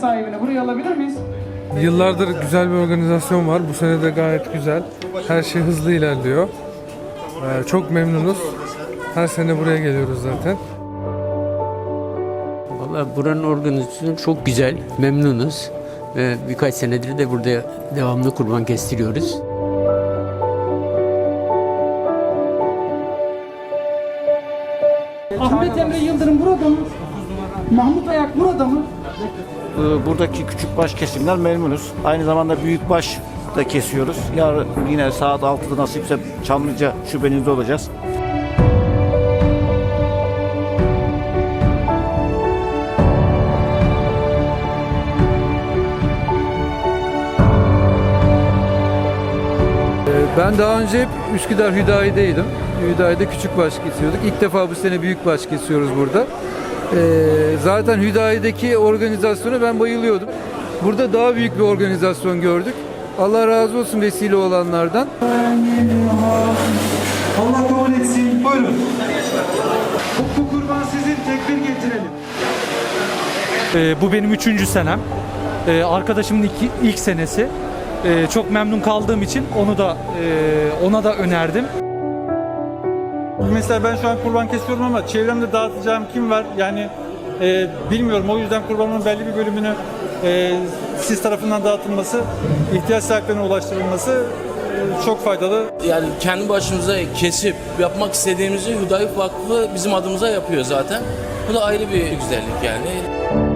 sahibine. Burayı alabilir miyiz? Yıllardır güzel bir organizasyon var. Bu sene de gayet güzel. Her şey hızlı ilerliyor. Ee, çok memnunuz. Her sene buraya geliyoruz zaten. Valla buranın organizasyonu çok güzel, memnunuz. Ve birkaç senedir de burada devamlı kurban kestiriyoruz. Ahmet Emre Yıldırım burada mı? Mahmut Ayak burada mı? Ee, buradaki küçük baş kesimler memnunuz. Aynı zamanda büyük baş da kesiyoruz. Yarın yine saat 6'da nasipse Çamlıca şubenizde olacağız. Ben daha önce hep Üsküdar Hüdayi'deydim. Hüdayi'de küçük baş kesiyorduk. İlk defa bu sene büyük baş kesiyoruz burada. Ee, zaten Hüdayi'deki organizasyona ben bayılıyordum. Burada daha büyük bir organizasyon gördük. Allah razı olsun vesile olanlardan. Allah kabul etsin. Buyurun. Bu kurban sizin tekbir getirelim. Ee, bu benim üçüncü senem. Ee, arkadaşımın iki, ilk senesi. Ee, çok memnun kaldığım için onu da e, ona da önerdim. Mesela ben şu an kurban kesiyorum ama çevremde dağıtacağım kim var? Yani e, bilmiyorum. O yüzden kurbanın belli bir bölümünü e, siz tarafından dağıtılması, ihtiyaç sahiplerine ulaştırılması e, çok faydalı. Yani kendi başımıza kesip yapmak istediğimizi Hüdayi Vakfı bizim adımıza yapıyor zaten. Bu da ayrı bir güzellik yani.